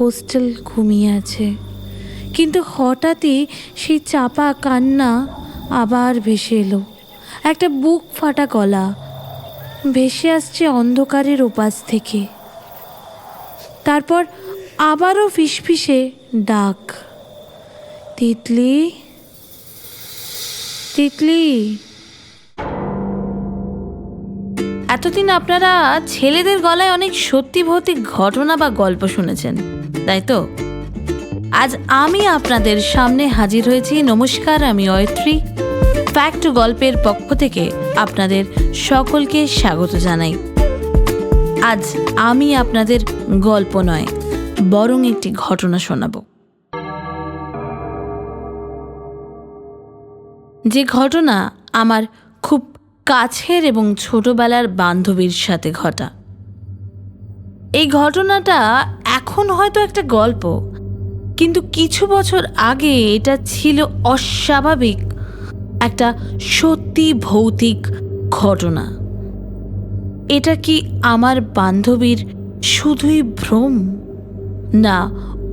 Hostel ঘুমিয়ে আছে। কিন্তু হঠাৎই সেই চাপা কান্না আবার ভেসে এলো। একটা বুক ফাটা গলা ভেসে আসছে অন্ধকারের ওপাশ থেকে। তারপর আবারও ফিসফিসে ডাক। তিতলি তিতলি। এতদিন আপনারা ছেলেদের গলায় অনেক সত্যি ভৌতিক ঘটনা বা গল্প শুনেছেন, তাই তো? আজ আমি আপনাদের সামনে হাজির হয়েছি। নমস্কার, আমি অয়ত্রী। ফ্যাক্ট গল্পের পক্ষ থেকে আপনাদের সকলকে স্বাগত জানাই। আজ আমি আপনাদের গল্প নয়, বরং একটি ঘটনা শোনাব। যে ঘটনা আমার খুব কাছের এবং ছোটবেলার বান্ধবীর সাথে ঘটা। এই ঘটনাটা এখন হয়তো একটা গল্প, কিন্তু কিছু বছর আগে এটা ছিল অস্বাভাবিক একটা সত্যি ভৌতিক ঘটনা। এটা কি আমার বান্ধবীর শুধুই ভ্রম, না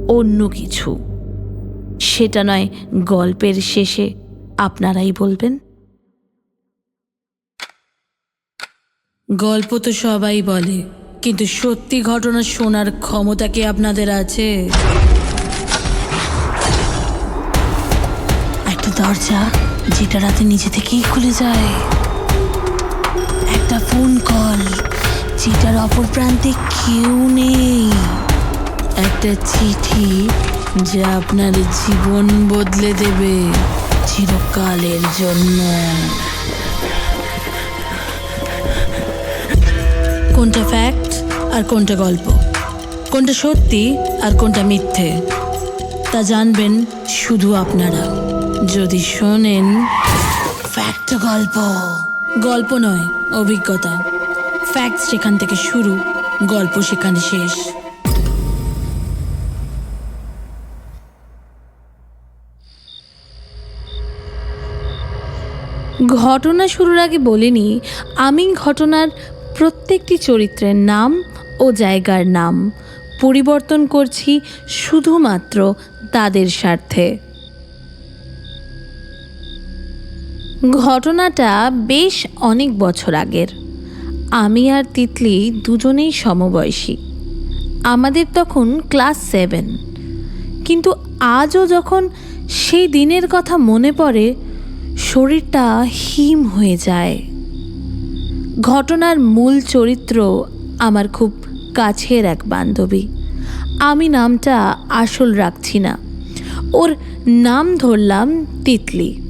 অন্য কিছু? সেটা নয়, গল্পের শেষে আপনারাই বলবেন। গল্প তো সবাই বলে, কিন্তু সত্যি ঘটনা শোনার ক্ষমতা কি আপনাদের আছে? একটা দরজা যেটা রাতে নিজে থেকেই খুলে যায়। একটা ফোন কল যেটার অপর প্রান্তে কেউ নেই। একটা চিঠি যা আপনার জীবন বদলে দেবে চিরকালের জন্য। কোনটা ফ্যাক্ট আর কোনটা গল্প? কোনটা সত্যি আর কোনটা মিথ্যে? তা জানবেন শুধু আপনারা। যদি শোনেন ফ্যাক্ট গল্প। গল্প নয়, অভিজ্ঞতা। ফ্যাক্ট সেখান থেকে শুরু, গল্প সেখানে শেষ। ঘটনা শুরুর আগে বলিনি, আমি ঘটনার প্রত্যেকটি চরিত্রের নাম ও জায়গার নাম পরিবর্তন করছি শুধুমাত্র তাদের স্বার্থে। ঘটনাটা বেশ অনেক বছর আগের। আমি আর তিতলি দুজনেই সমবয়সী। আমাদের তখন ক্লাস সেভেন। কিন্তু আজও যখন সেই দিনের কথা মনে পড়ে, শরীরটা হিম হয়ে যায়। ঘটনার মূল চরিত্র আমার খুব কাছের এক বান্ধবী। আমি নামটা আসল রাখছি না। ওর নাম ধরলাম তিতলি।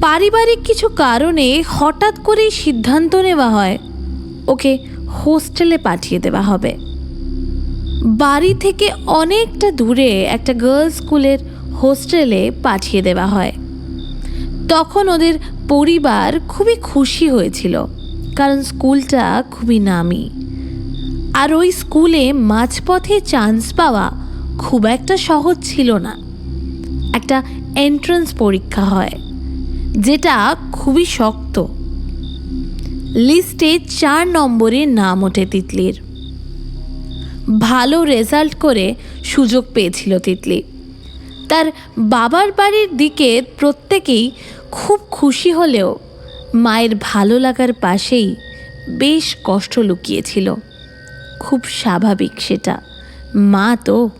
পারিবারিক কিছু কারণে হঠাৎ করেই সিদ্ধান্ত নেওয়া হয়, ওকে হোস্টেলে পাঠিয়ে দেওয়া হবে। বাড়ি থেকে অনেকটা দূরে একটা গার্লস স্কুলের হোস্টেলে পাঠিয়ে দেওয়া হয়। তখন ওদের পরিবার খুবই খুশি হয়েছিল। কারণ স্কুলটা খুবই নামি। আর ওই স্কুলে মাঝপথে চান্স পাওয়া খুব একটা সহজ ছিল না। একটা এন্ট্রান্স পরীক্ষা হয়, যেটা খুবই শক্ত। লিস্টে চার নম্বরে নাম ওঠে তিতলির। ভালো রেজাল্ট করে সুযোগ পেয়েছিল তিতলি। তার বাবার বাড়ির দিকে প্রত্যেকেই খুব খুশি হলেও মায়ের ভালো লাগার পাশেই বেশ কষ্ট লুকিয়েছিল। খুব স্বাভাবিক সেটা। মা তো।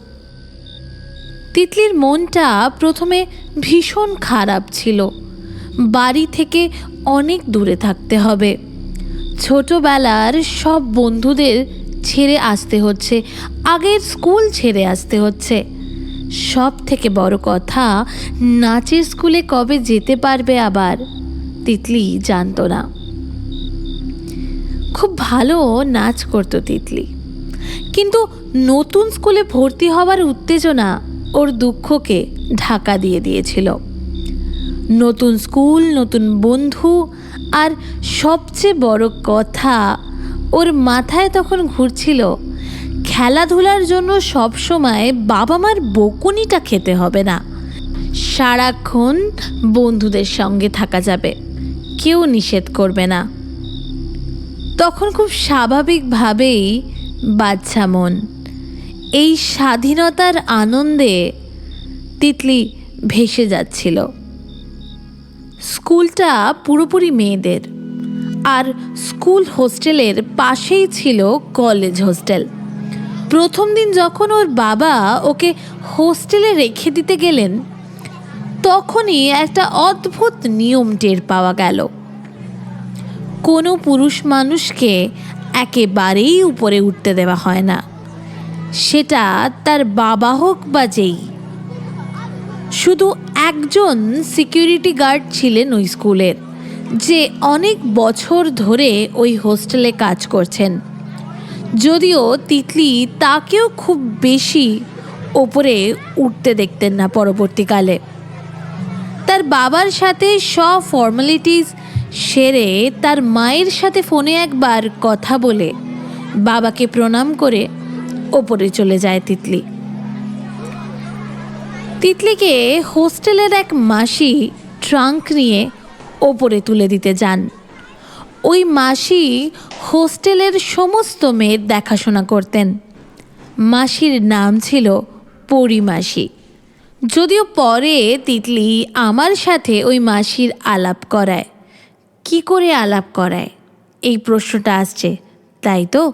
তিতলির মনটা প্রথমে ভীষণ খারাপ ছিল। বাড়ি থেকে অনেক দূরে থাকতে হবে। ছোটবেলার সব বন্ধুদের ছেড়ে আসতে হচ্ছে। আগের স্কুল ছেড়ে আসতে হচ্ছে। সব থেকে বড় কথা, নাচের স্কুলে কবে যেতে পারবে আবার? তিতলি জানতো না। খুব ভালো নাচ করতো তিতলি। কিন্তু নতুন স্কুলে ভর্তি হওয়ার উত্তেজনা ওর দুঃখকে ঢাকা দিয়ে দিয়েছিল। নতুন স্কুল, নতুন বন্ধু আর সবচেয়ে বড় কথা, ওর মাথায় তখন ঘুরছিল, খেলাধুলার জন্য সবসময় বাবা মার বকুনিটা খেতে হবে না। সারাক্ষণ বন্ধুদের সঙ্গে থাকা যাবে। কেউ নিষেধ করবে না। তখন খুব স্বাভাবিকভাবেই বাচ্চা মন, এই স্বাধীনতার আনন্দে তিতলি ভেসে যাচ্ছিল। স্কুলটা পুরোপুরি মেয়েদের, আর স্কুল হোস্টেলের পাশেই ছিল কলেজ হোস্টেল। প্রথম দিন যখন ওর বাবা ওকে হোস্টেলে রেখে দিতে গেলেন তখনই একটা অদ্ভুত নিয়ম টের পাওয়া গেল। কোনো পুরুষ মানুষকে একেবারেই উপরে উঠতে দেওয়া হয় না। সেটা তার বাবা হোক বা যেই। শুধু একজন সিকিউরিটি গার্ড ছিলেন ওই স্কুলের যে অনেক বছর ধরে ওই হোস্টেলে কাজ করছেন। যদিও তিতলি তাকেও খুব বেশি ওপরে উঠতে দেখতেন না পরবর্তীকালে। তার বাবার সাথে সব ফর্মালিটিস সেরে তার মায়ের সাথে ফোনে একবার কথা বলে বাবাকে প্রণাম করে ওপরে চলে যায় তিতলি। তিতলিকে হোস্টেলের এক মাসি ট্রাঙ্ক নিয়ে ওপরে তুলে দিতে যান। ওই মাসি হোস্টেলের সমস্ত মেয়ের দেখাশোনা করতেন। মাসির নাম ছিল পরিমাসি। যদিও পরে তিতলি আমার সাথে ওই মাসির আলাপ করায়। কি করে আলাপ করায়? এই প্রশ্নটা আসছে, তাই তো?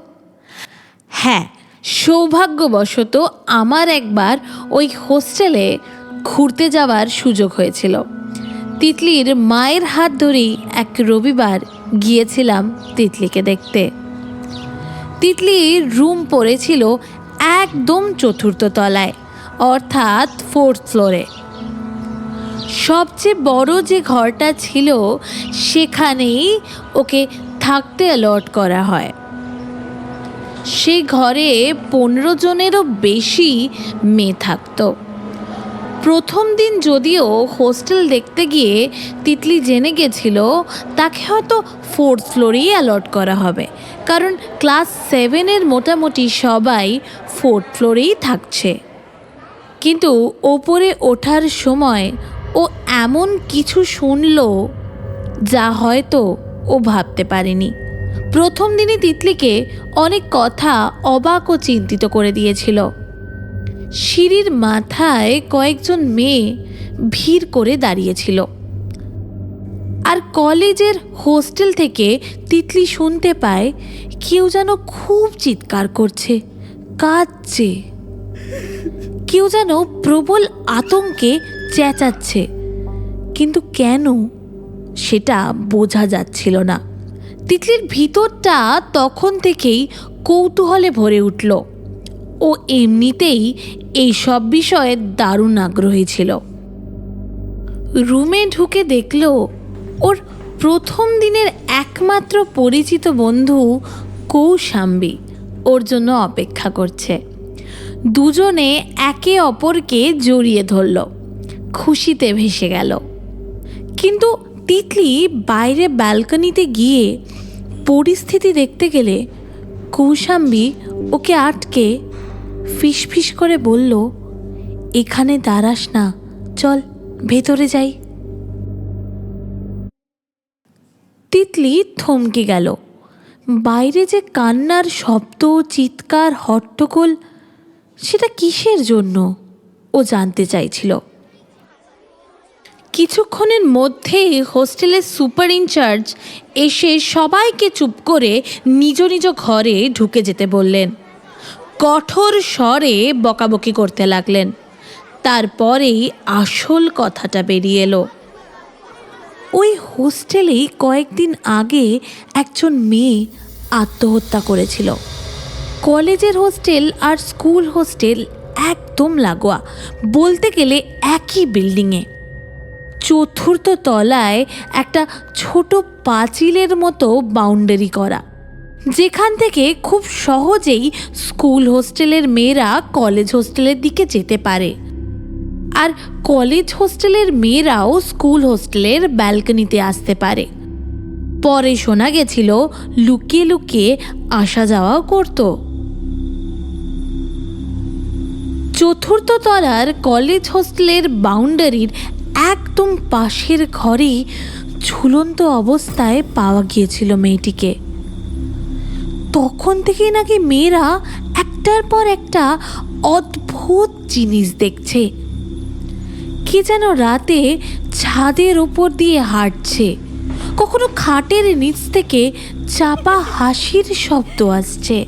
হ্যাঁ সৌভাগ্যবশত আমার একবার ওই হোস্টেলে ঘুরতে যাওয়ার সুযোগ হয়েছিল। তিতলির মায়ের হাত ধরেই এক রবিবার গিয়েছিলাম তিতলিকে দেখতে। তিতলির রুম পড়েছিল একদম চতুর্থ তলায়। অর্থাৎ ফোর্থ ফ্লোরে। সবচেয়ে বড় যে ঘরটা ছিল, সেখানেই ওকে থাকতে অ্যালট করা হয়। সেই ঘরে পনেরো জনেরও বেশি মেয়ে থাকতো। প্রথম দিন যদিও হোস্টেল দেখতে গিয়ে তিতলি জেনে গেছিল, তাকে হয়তো ফোর্থ ফ্লোরেই অ্যালট করা হবে। কারণ ক্লাস সেভেনের মোটামুটি সবাই ফোর্থ ফ্লোরেই থাকছে। কিন্তু ওপরে ওঠার সময় ও এমন কিছু শুনল যা হয়তো ও ভাবতে পারেনি। প্রথম দিনে তিতলিকে অনেক কথা অবাক ও চিন্তিত করে দিয়েছিল। সিঁড়ির মাথায় কয়েকজন মেয়ে ভিড় করে দাঁড়িয়েছিল। আর কলেজের হোস্টেল থেকে তিতলি শুনতে পায়, কেউ যেন খুব চিৎকার করছে, কাঁদছে। কেউ যেন প্রবল আতঙ্কে চেঁচাচ্ছে। কিন্তু কেন? সেটা বোঝা যাচ্ছিল না। তিতলির ভিতরটা তখন থেকেই কৌতূহলে ভরে উঠল। ও এমনিতেই এই সব বিষয়ে দারুণ আগ্রহী ছিল। রুমে ঢুকে দেখল, ওর প্রথম দিনের একমাত্র পরিচিত বন্ধু কৌশাম্বী। ওর জন্য অপেক্ষা করছে। দুজনে একে অপরকে জড়িয়ে ধরল। খুশিতে ভেসে গেল। কিন্তু তিতলি বাইরে ব্যালকনিতে গিয়ে পরিস্থিতি দেখতে গেলে কৌশাম্বী ওকে আটকে ফিসফিস করে বলল, এখানে দাঁড়াস না, চল ভেতরে যাই। তিতলি থমকে গেল। বাইরে যে কান্নার শব্দ, চিৎকার, হট্টগোল সেটা কিসের জন্য? ও জানতে চাইছিল। কিছুক্ষণের মধ্যেই হোস্টেলের সুপার ইনচার্জ এসে সবাইকে চুপ করে নিজ নিজ ঘরে ঢুকে যেতে বললেন। কঠোর স্বরে বকাবকি করতে লাগলেন। তারপরেই আসল কথাটা বেরিয়ে এলো। ওই হোস্টেলেই কয়েকদিন আগে একজন মেয়ে আত্মহত্যা করেছিল। কলেজের হোস্টেল আর স্কুল হোস্টেল একদম লাগোয়া, বলতে গেলে একই বিল্ডিংয়ে। চতুর্থ তলায় একটা ছোট পাঁচিলের মতো বাউন্ডারি করা, যেখান থেকে খুব সহজেই স্কুল হোস্টেলের মেয়েরা কলেজ হোস্টেলের দিকে যেতে পারে। আর কলেজ হোস্টেলের মেয়েরাও স্কুল হোস্টেলের ব্যালকনিতে আসতে পারে। পরে শোনা গেছিল, লুকিয়ে লুকিয়ে আসা যাওয়াও করতো। চতুর্থ তলার কলেজ হোস্টেলের বাউন্ডারির একদম পাশের ঘরেই ঝুলন্ত অবস্থায় পাওয়া গিয়েছিল মেয়েটিকে। তখন থেকেই নাকি মেয়েরা একটার পর একটা অদ্ভুত জিনিস দেখছে। কে যেন রাতে ছাদের ওপর দিয়ে হাঁটছে। কখনো খাটের নিচ থেকে চাপা হাসির শব্দ আসছে।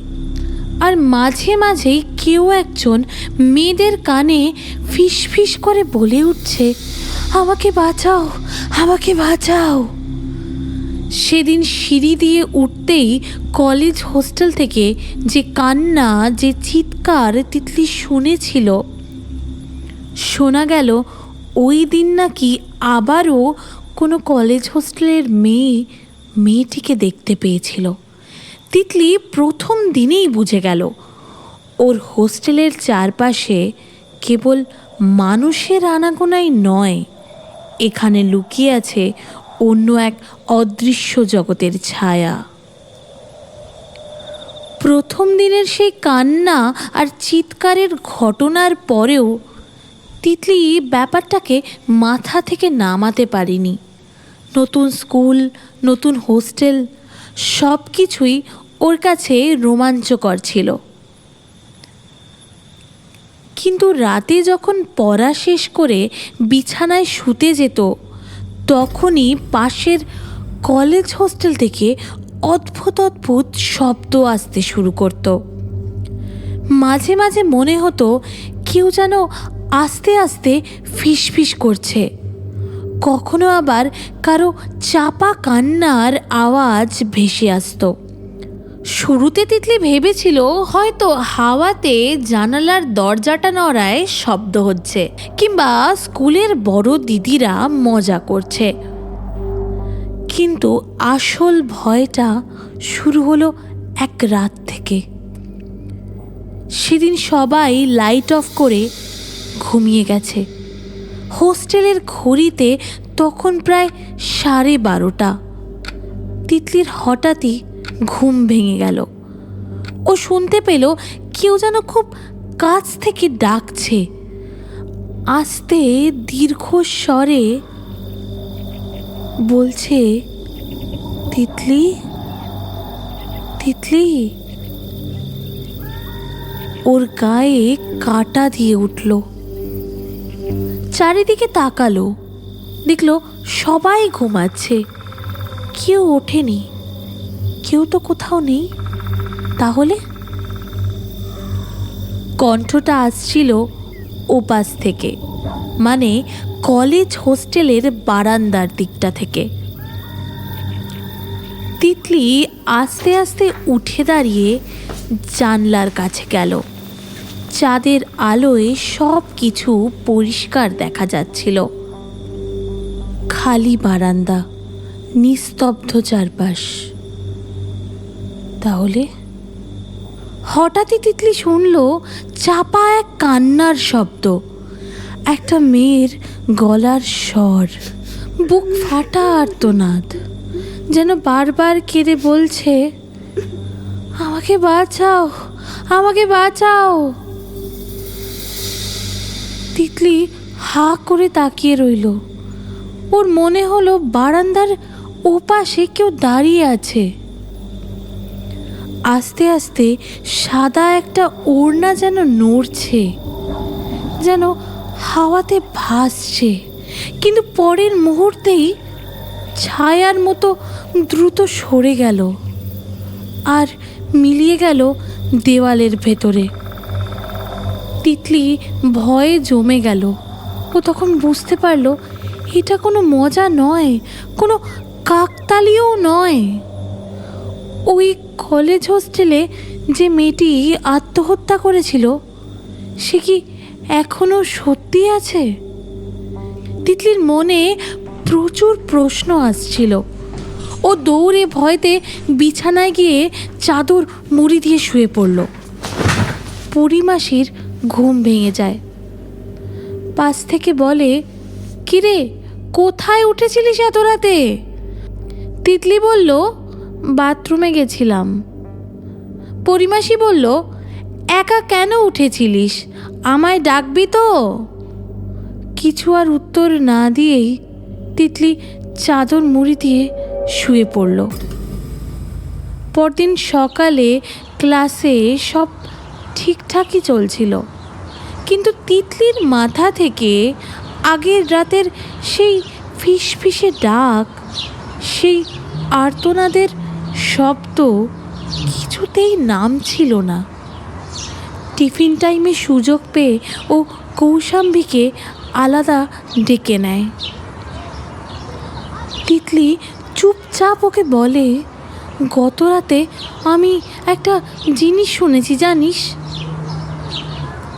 আর মাঝে মাঝেই কেউ একজন মেয়েদের কানে ফিস করে বলে উঠছে, আমাকে বাঁচাও আমাকে বাঁচাও। সেদিন সিঁড়ি দিয়ে উঠতেই কলেজ হোস্টেল থেকে যে কান্না, যে চিৎকার তিতলি শুনেছিল, শোনা গেল ওই দিন নাকি আবারও কোনো কলেজ হোস্টেলের মেয়ে, মেয়েটিকে দেখতে পেয়েছিল। তিতলি প্রথম দিনেই বুঝে গেল ওর হোস্টেলের চারপাশে কেবল মানুষের আনাগোনাই নয়, এখানে লুকিয়ে আছে অন্য এক অদৃশ্য জগতের ছায়া। প্রথম দিনের সেই কান্না আর চিৎকারের ঘটনার পরেও তিতলি ব্যাপারটাকে মাথা থেকে নামাতে পারিনি। নতুন স্কুল, নতুন হোস্টেল সব কিছুই ওর কাছে রোমাঞ্চকর ছিল। কিন্তু রাতে যখন পড়া শেষ করে বিছানায় শুতে যেত, তখনই পাশের কলেজ হোস্টেল থেকে অদ্ভুত অদ্ভুত শব্দ আসতে শুরু করত। মাঝে মাঝে মনে হতো কেউ যেন আস্তে আস্তে ফিসফিস করছে। কখনো আবার কারও চাপা কান্নার আওয়াজ ভেসে আসতো। শুরুতে তিতলি ভেবেছিল হয়তো হাওয়াতে জানালার দরজাটা নড়ায় শব্দ হচ্ছে, কিংবা স্কুলের বড় দিদিরা মজা করছে। কিন্তু আসল ভয়টা শুরু হলো এক রাত থেকে। সেদিন সবাই লাইট অফ করে ঘুমিয়ে গেছে। হোস্টেলের ঘড়িতে তখন প্রায় সাড়ে বারোটা। তিতলির হঠাৎই ঘুম ভেঙে গেল। ও শুনতে পেল কেউ যেন খুব কাছ থেকে ডাকছে। আস্তে দীর্ঘ স্বরে বলছে, তিতলি তিতলি। ওর গায়ে কাটা দিয়ে উঠল। চারিদিকে তাকালো। দেখল সবাই ঘুমাচ্ছে। কেউ ওঠেনি। কেউ তো কোথাও নেই। তাহলে? কণ্ঠটা আসছিল ওপাশ থেকে মানে কলেজ হোস্টেলের বারান্দার দিকটা থেকে। তিতলি আস্তে আস্তে উঠে দাঁড়িয়ে জানলার কাছে গেল। চাঁদের আলোয় সব কিছু পরিষ্কার দেখা যাচ্ছিল। খালি বারান্দা, নিস্তব্ধ চারপাশ। তাহলে? হঠাৎই তিতলি শুনল চাপা এক কান্নার শব্দ। একটা মেয়ের গলার স্বর, বুক ফাটা আর্তনাদ, যেন বারবার কেঁদে বলছে, আমাকে বাঁচাও আমাকে বাঁচাও। তিতলি হা করে তাকিয়ে রইল। ওর মনে হলো বারান্দার ওপাশে কেউ দাঁড়িয়ে আছে। আস্তে আস্তে সাদা একটা ওড়না যেন নড়ছে, যেন হাওয়াতে ভাসছে। কিন্তু পরের মুহূর্তেই ছায়ার মতো দ্রুত সরে গেল আর মিলিয়ে গেল দেওয়ালের ভেতরে। তিতলি ভয়ে জমে গেল। ও তখন বুঝতে পারল, এটা কোনো মজা নয়, কোনো কাকতালিও নয়। ওই কলেজ হোস্টেলে যে মেয়েটি আত্মহত্যা করেছিল, সে কি এখনও সত্যি আছে? তিতলির মনে প্রচুর প্রশ্ন আসছিল। ও দৌড়ে ভয়তে বিছানায় গিয়ে চাদর মুড়ি দিয়ে শুয়ে পড়ল। পরিমাসির ঘুম ভেঙে যায়। পাশ থেকে বলে, কিরে, কোথায় উঠেছিলিস এত রাতে? তিতলি বলল বাথরুমে গেছিলাম। পরিমাসি বলল, একা কেন উঠেছিলিস? আমায় ডাকবি তো? কিছু আর উত্তর না দিয়েই তিতলি চাদর মুড়ি দিয়ে শুয়ে পড়ল। পরদিন সকালে ক্লাসে সব ঠিকঠাকই চলছিল। কিন্তু তিতলির মাথা থেকে আগের রাতের সেই ফিসফিসে ডাক, সেই আর্তনাদের শব্দ কিছুতেই নাম ছিল না। টিফিন টাইমে সুযোগ পেয়ে ও কৌশাম্বীকে আলাদা ডেকে নেয়। তিতলি চুপচাপ ওকে বলে, গত রাতে আমি একটা জিনিস শুনেছি, জানিস?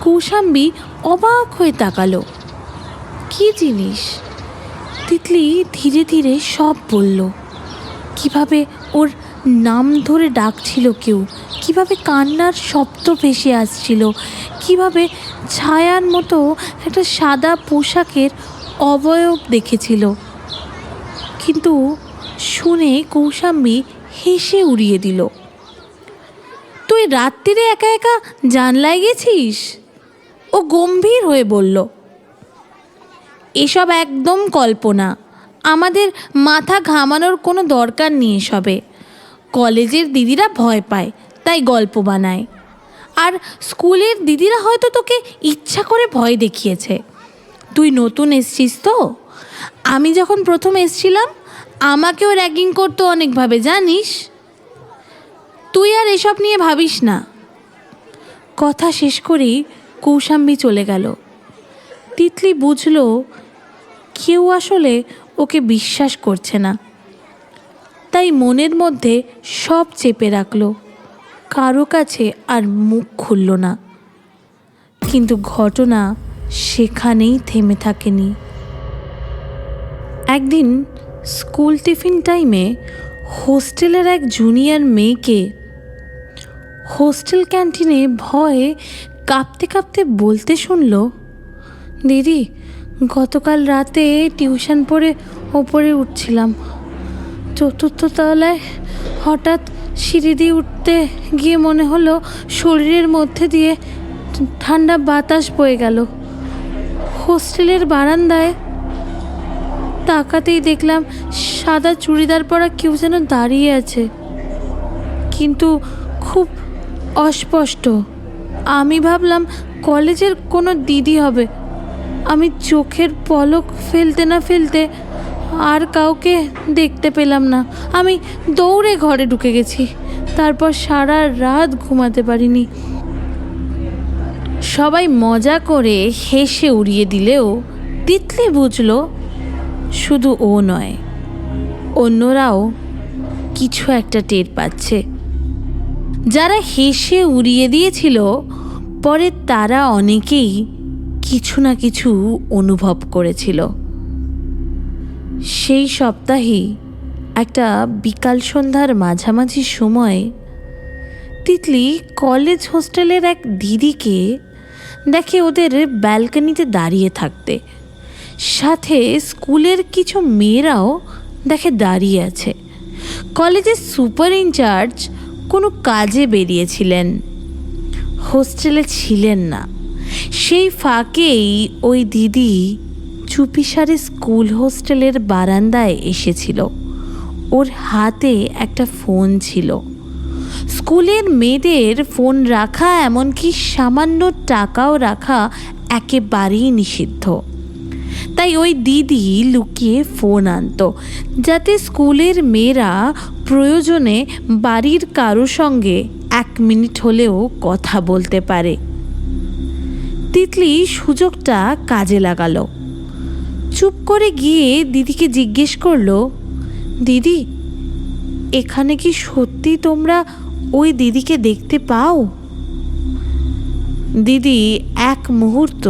কৌশাম্বী অবাক হয়ে তাকালো। কি জিনিস? তিতলি ধীরে ধীরে সব বলল। কীভাবে ওর নাম ধরে ডাকছিল কেউ। কীভাবে কান্নার শব্দ ভেসে আসছিল? কীভাবে ছায়ার মতো একটা সাদা পোশাকের অবয়ব দেখেছিল? কিন্তু শুনে কৌশাম্বী হেসে উড়িয়ে দিল, তুই রাত্রিরে একা একা জানলায় গেছিস? ও গম্ভীর হয়ে বলল, এসব একদম কল্পনা। আমাদের মাথা ঘামানোর কোনো দরকার নেই এসবে। কলেজের দিদিরা ভয় পায়, তাই গল্প বানায়। আর স্কুলের দিদিরা হয়তো তোকে ইচ্ছা করে ভয় দেখিয়েছে। তুই নতুন এসছিস তো? আমি যখন প্রথম এসছিলাম, আমাকেও র্যাগিং করতো অনেকভাবে, জানিস? তুই আর এসব নিয়ে ভাবিস না। কথা শেষ করেই কৌশাম্বী চলে গেল। তিতলি বুঝল, কেউ আসলে ওকে বিশ্বাস করছে না। তাই মনের মধ্যে সব চেপে রাখল। কারও কাছে আর মুখ খুলল না। কিন্তু ঘটনা সেখানেই থেমে থাকেনি। একদিন স্কুল টিফিন টাইমে হোস্টেলের এক জুনিয়র মেয়েকে হোস্টেল ক্যান্টিনে ভয়ে কাঁপতে কাঁপতে বলতে শুনল, দিদি, গতকাল রাতে টিউশন পড়ে ওপরে উঠছিলাম। চতুর্থ তলায় হঠাৎ সিঁড়ি দিয়ে উঠতে গিয়ে মনে হলো শরীরের মধ্যে দিয়ে ঠান্ডা বাতাস বয়ে গেল। হোস্টেলের বারান্দায় তাকাতেই দেখলাম সাদা চুড়িদার পরা কেউ যেন দাঁড়িয়ে আছে। কিন্তু খুব অস্পষ্ট। আমি ভাবলাম, কলেজের কোনো দিদি হবে। আমি চোখের পলক ফেলতে না ফেলতে আর কাউকে দেখতে পেলাম না। আমি দৌড়ে ঘরে ঢুকে গেছি। তারপর সারা রাত ঘুমাতে পারিনি। সবাই মজা করে হেসে উড়িয়ে দিলেও তিতলি বুঝল শুধু ও নয়, অন্যরাও কিছু একটা টের পাচ্ছে। যারা হেসে উড়িয়ে দিয়েছিল, পরে তারা অনেকেই কিছু না কিছু অনুভব করেছিল। সেই সপ্তাহেই একটা বিকাল সন্ধ্যার মাঝামাঝি সময়ে, তিতলি কলেজ হোস্টেলের এক দিদিকে দেখে ওদের ব্যালকনিতে দাঁড়িয়ে থাকতে। সাথে স্কুলের কিছু মেয়েরাও দেখে দাঁড়িয়ে আছে। কলেজের সুপার ইনচার্জ কোনো কাজে বেরিয়েছিলেন। হোস্টেলে ছিলেন না। সেই ফাঁকেই ওই দিদি চুপিসারে স্কুল হোস্টেলের বারান্দায় এসেছিল। ওর হাতে একটা ফোন ছিল। স্কুলের মেয়েদের ফোন রাখা এমনকি সামান্য টাকাও রাখা একেবারেই নিষিদ্ধ। তাই ওই দিদি লুকিয়ে ফোন আনতো, যাতে স্কুলের মেয়েরা প্রয়োজনে বাড়ির কারও সঙ্গে এক মিনিট হলেও কথা বলতে পারে। তিতলি সুযোগটা কাজে লাগালো। চুপ করে গিয়ে দিদিকে জিজ্ঞেস করল, দিদি, এখানে কি সত্যি তোমরা ওই দিদিকে দেখতে পাও? দিদি এক মুহূর্ত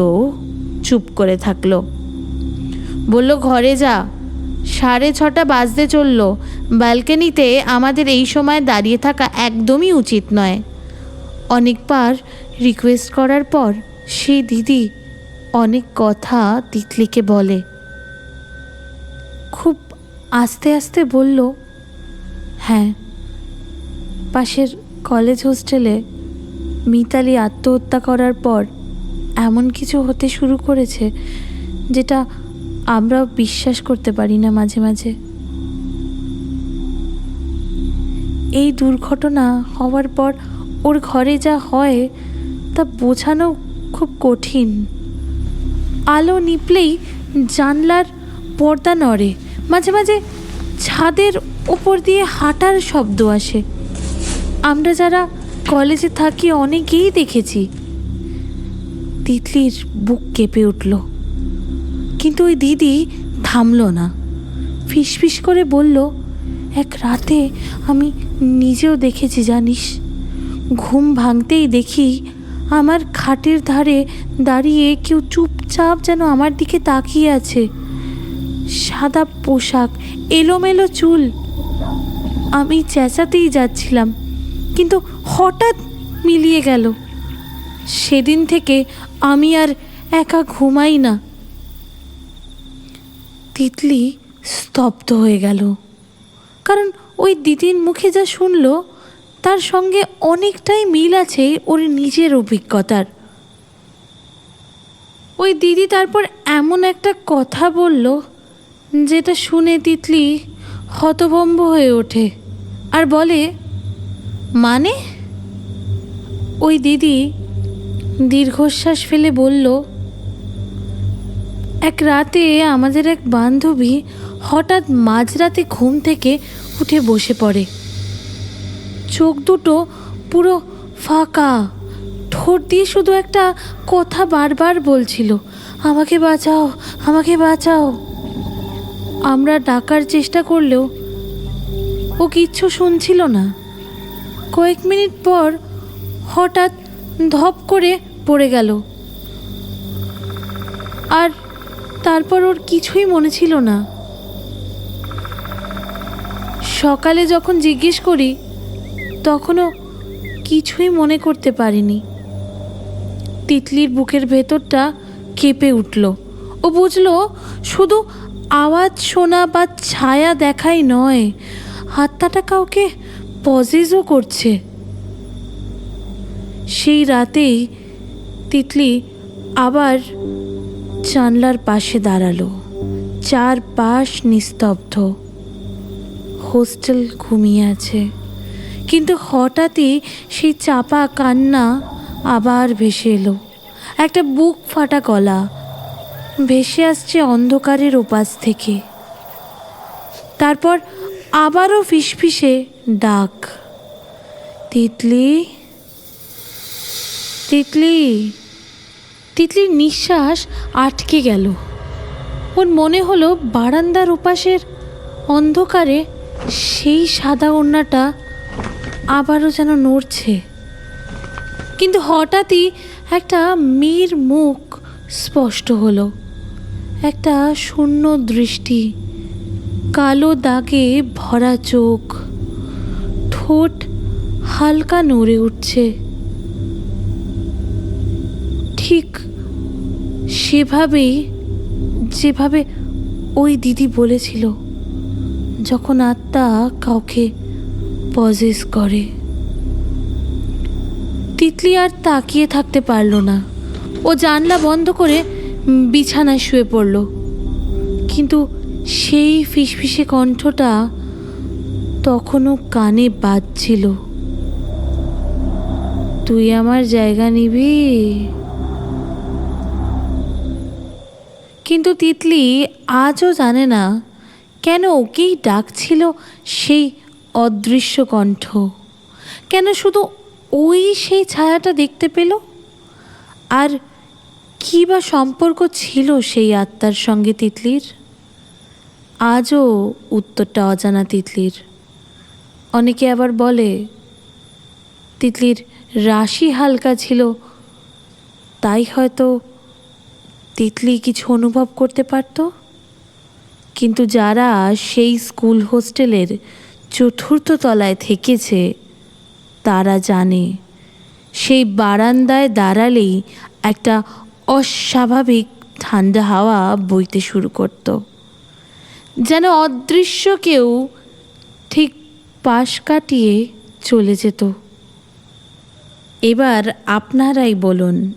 চুপ করে থাকল। বলল, ঘরে যা। সাড়ে ছটা বাজতে চলল। ব্যালকনিতে আমাদের এই সময় দাঁড়িয়ে থাকা একদমই উচিত নয়। অনেকবার রিকোয়েস্ট করার পর সেই দিদি অনেক কথা তিতলিকে বলে। খুব আস্তে আস্তে বলল হ্যাঁ পাশের কলেজ হোস্টেলে মিতালি আত্মহত্যা করার পর এমন কিছু হতে শুরু করেছে যেটা আমরাও বিশ্বাস করতে পারি না মাঝে মাঝে। এই দুর্ঘটনা হওয়ার পর ওর ঘরে যা হয় তা বোঝানো খুব কঠিন। আলো নিপলেই জানলার পর্দা নড়ে। মাঝে মাঝে ছাদের ওপর দিয়ে হাঁটার শব্দ আসে। আমরা যারা কলেজে থাকি অনেকেই দেখেছি। তিতলির বুক কেঁপে উঠল। কিন্তু ওই দিদি থামল না। ফিসফিস করে বলল, এক রাতে আমি নিজেও দেখেছি, জানিস। ঘুম ভাঙতেই দেখি আমার খাটের ধারে দাঁড়িয়ে কেউ চুপচাপ যেন আমার দিকে তাকিয়ে আছে। সাদা পোশাক, এলোমেলো চুল। আমি চেঁচাতেই যাচ্ছিলাম, কিন্তু হঠাৎ মিলিয়ে গেল। সেদিন থেকে আমি আর একা ঘুমাই না। তিতলি স্তব্ধ হয়ে গেল। কারণ ওই দিদির মুখে যা শুনলো, তার সঙ্গে অনেকটাই মিল আছে ওর নিজের অভিজ্ঞতার। ওই দিদি তারপর এমন একটা কথা বলল যেটা শুনে তিতলি হতভম্ব হয়ে ওঠে আর বলে মানে? ওই দিদি দীর্ঘশ্বাস ফেলে বলল, এক রাতে আমাদের এক বান্ধবী হঠাৎ মাঝরাতে ঘুম থেকে উঠে বসে পড়ে। চোখ দুটো পুরো ফাঁকা, ঠোঁট দিয়ে শুধু একটা কথা বারবার বলছিল, আমাকে বাঁচাও আমাকে বাঁচাও। আমরা ডাকার চেষ্টা করলেও ও কিচ্ছু শুনছিল না। কয়েক মিনিট পর হঠাৎ ধপ করে পড়ে গেল। আর তারপর ওর কিছুই মনে ছিল না। সকালে যখন জিজ্ঞেস করি, তখনও কিছুই মনে করতে পারিনি। তিতলির বুকের ভেতরটা কেঁপে উঠল। ও বুঝলো, শুধু আওয়াজ শোনা বা ছায়া দেখাই নয়। আত্মাটা কাউকে পজেজও করছে। সেই রাতেই তিতলি আবার জানলার পাশে দাঁড়াল। চার পাশ নিস্তব্ধ। হোস্টেল ঘুমিয়ে আছে। কিন্তু হঠাৎই সেই চাপা কান্না আবার ভেসে এলো। একটা বুক ফাটা গলা। ভেসে আসছে অন্ধকারের ওপাশ থেকে। তারপর আবারও ফিসফিসে ডাক। তিতলি? তিতলি? তিতলির নিঃশ্বাস আটকে গেল। ওর মনে হলো বারান্দার ওপাশের অন্ধকারে সেই সাদা ওড়নাটা আবারও যেন নড়ছে। কিন্তু হঠাৎই একটা মেয়ের মুখ স্পষ্ট হলো। একটা শূন্য দৃষ্টি, কালো দাগে ভরা চোখ, ঠোঁট হালকা নড়ে উঠছে। ঠিক সেভাবেই যেভাবে ওই দিদি বলেছিল, যখন আত্মা কাউকে পজেস করে। তিতলি আর তাকিয়ে থাকতে পারল না। ও জানলা বন্ধ করে বিছানায় শুয়ে পড়ল। কিন্তু সেই ফিসফিসে কণ্ঠটা তখনও কানে বাজছিল। তুই আমার জায়গা নিবি? কিন্তু তিতলি আজও জানে না কেন ওকেই ডাকছিল সেই অদৃশ্য কণ্ঠ। কেন শুধু ওই সেই ছায়াটা দেখতে পেল? আর কী বা সম্পর্ক ছিল সেই আত্মার সঙ্গে তিতলির? আজও উত্তরটা অজানা তিতলির। অনেকে আবার বলে, তিতলির রাশি হালকা ছিল, তাই হয়তো তিতলি কিছু অনুভব করতে পারত। কিন্তু যারা সেই স্কুল হোস্টেলের চতুর্থ তলায় থেকেছে, তারা জানে, সেই বারান্দায় দাঁড়ালেই একটা অস্বাভাবিক ঠান্ডা হাওয়া বইতে শুরু করত। যেন অদৃশ্য কেউ ঠিক পাশ কাটিয়ে চলে যেত। এবার আপনারাই বলুন,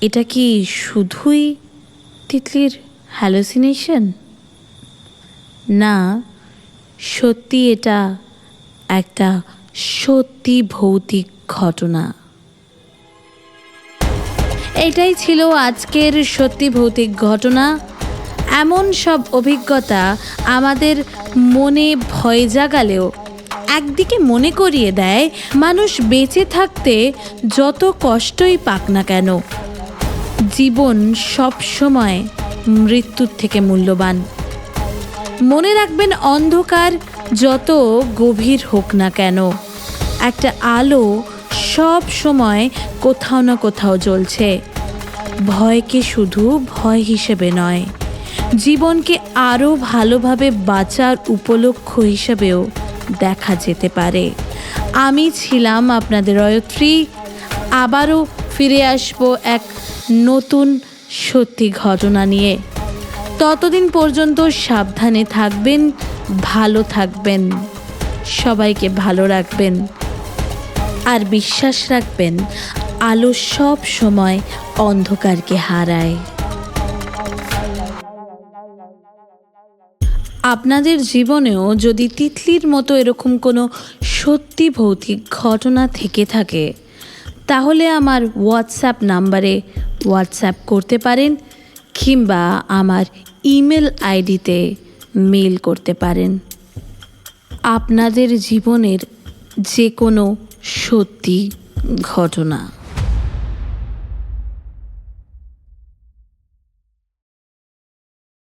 এটা কি শুধুই তিতলির হ্যালোসিনেশন? না সত্যি এটা একটা সত্যি ভৌতিক ঘটনা। এটাই ছিল আজকের সত্যি ভৌতিক ঘটনা। এমন সব অভিজ্ঞতা আমাদের মনে ভয় জাগালেও, একদিকে মনে করিয়ে দেয় মানুষ বেঁচে থাকতে যত কষ্টই পাক না কেন। জীবন সব সময় মৃত্যুর থেকে মূল্যবান। মনে রাখবেন অন্ধকার যত গভীর হোক না কেন, একটা আলো সব সময় কোথাও না কোথাও জ্বলছে। ভয়কে শুধু ভয় হিসেবে নয়, জীবনকে আরও ভালোভাবে বাঁচার উপলক্ষ হিসেবেও দেখা যেতে পারে। আমি ছিলাম আপনাদের অয়ত্রী, আবারও ফিরে আসব এক নতুন সত্যি ঘটনা নিয়ে। ততদিন পর্যন্ত সাবধানে থাকবেন, ভালো থাকবেন, সবাইকে ভালো রাখবেন, আর বিশ্বাস রাখবেন আলো সব সময় অন্ধকারকে হারায়। আপনাদের জীবনেও যদি তিতলির মতো এরকম কোনো সত্যি ভৌতিক ঘটনা থেকে থাকে, তাহলে আমার হোয়াটসঅ্যাপ নাম্বারে হোয়াটসঅ্যাপ করতে পারেন কিংবা আমার ইমেল আইডিতে মেল করতে পারেন। আপনাদের জীবনের যে কোনো সত্যি ঘটনা।